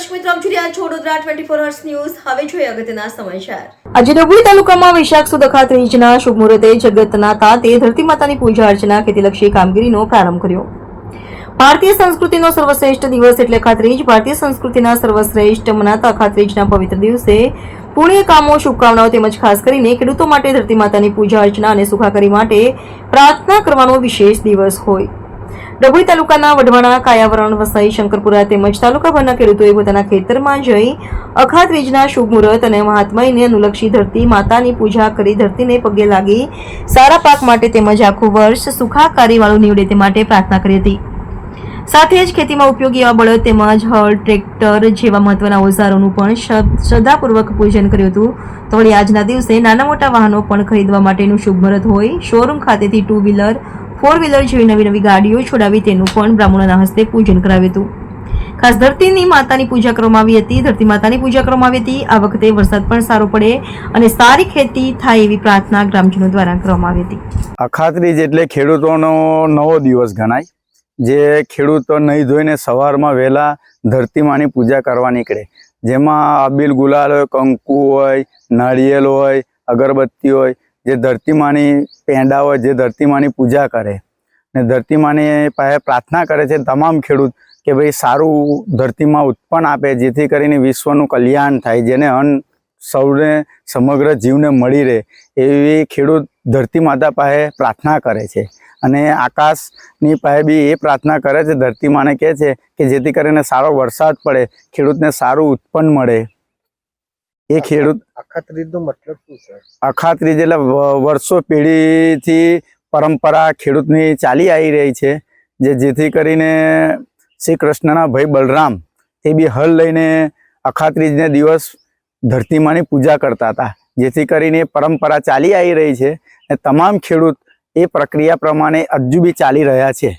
રહ્યા છો Vadodara twenty four hours news હવે જોઈએ અગત્યના સમાચાર. આજે ડભોઈ તાલુકામાં વૈશાખ સુદ શુભ મુહૂર્તે જગતના તાતે ધરતી માતાની પૂજા અર્ચના ખેતીલક્ષી કામગીરીનો પ્રારંભ કર્યો. ભારતીય સંસ્કૃતિનો સર્વશ્રેષ્ઠ દિવસ એટલે અખાત્રીજ ભારતીય સંસ્કૃતિના સર્વશ્રેષ્ઠ મનાતા ખાત્રીજના પવિત્ર દિવસે પુણ્ય કામો, શુભકામનાઓ તેમજ ખાસ કરીને ખેડૂતો માટે ધરતી માતાની પૂજા અર્ચના અને સુખાકારી માટે પ્રાર્થના કરવાનો વિશેષ દિવસ હોય. ડભોઈ તાલુકાના વઢવાણા, કાયાવરણ, વસાઈ, શંકરપુરા તેમજ તાલુકાભરના ખેડૂતોએ પોતાના ખેતરમાં જઈ અખાત્રીજના શુભ મુહૂર્ત અને મહાત્માઈને અનુલક્ષી ધરતી માતાની પૂજા કરી ધરતીને પગે લાગી સારા પાક માટે તેમજ આખું વર્ષ સુખાકારીવાળું નીવડે તે માટે પ્રાર્થના કરી હતી. સાથે જ ખેતીમાં ઉપયોગી એવા બળદ તેમજ હળ, ટ્રેક્ટર જેવા મહત્વના ઓઝારોનું પણ શ્રદ્ધાપૂર્વક પૂજન કર્યું હતું. તો વળી આજના દિવસે નાના મોટા વાહનો પણ ખરીદવા માટેનું શુભ મુહૂર્ત હોય. શોરૂમ ખાતેથી ટુ વ્હીલર ફોર વ્હીલર જેવી નવી નવી ગાડીઓ છોડાવી તેનું પણ બ્રાહ્મણોના હસ્તે પૂજન કરાવ્યું હતું. ખાસ ધરતીની માતાની પૂજા કરવામાં આવી હતી. ધરતી માતાની પૂજા કરવામાં આવી હતી. આ વખતે વરસાદ પણ સારો પડે અને સારી ખેતી થાય એવી પ્રાર્થના ગ્રામજનો દ્વારા કરવામાં આવી હતી. અખાત્રીજ એટલે ખેડૂતોનો નવો દિવસ ગણાય, જે ખેડૂતો નહીં ધોઈને સવારમાં વહેલા ધરતીમાની પૂજા કરવા નીકળે. જેમાં અબીલ ગુલાલ હોય, કંકુ હોય, નાળિયેર હોય, અગરબત્તી હોય જે ધરતીમાની પેંડા હોય જે ધરતીમાની પૂજા કરે ને ધરતીમાની પાસે પ્રાર્થના કરે છે તમામ ખેડૂત કે ભાઈ સારું ધરતીમાં ઉત્પન્ન આપે, જેથી કરીને વિશ્વનું કલ્યાણ થાય, જેને અન્ન સૌને સમગ્ર જીવને મળી રહે, એવી ખેડૂત ધરતી માતા પાસે પ્રાર્થના કરે છે. અને આકાશની પાસે બી એ પ્રાર્થના કરે છે ધરતી માને કહે છે કે જેથી કરીને સારો વરસાદ પડે, ખેડૂતને સારું ઉત્પન્ન મળે. એ ખેડૂત અખાત્રીજનો મતલબ શું છે? અખાત્રીજ એટલે વર્ષો પેઢીથી પરંપરા ખેડૂતની ચાલી આવી રહી છે જે જેથી કરીને શ્રી કૃષ્ણના ભાઈ બલરામ એ બી હલ લઈને અખાત્રીજને દિવસ ધરતીમાની પૂજા કરતા હતા જેથી કરીને એ પરંપરા ચાલી આવી રહી છે અને તમામ ખેડૂત એ પ્રક્રિયા પ્રમાણે હજુ બી ચાલી રહ્યા છે.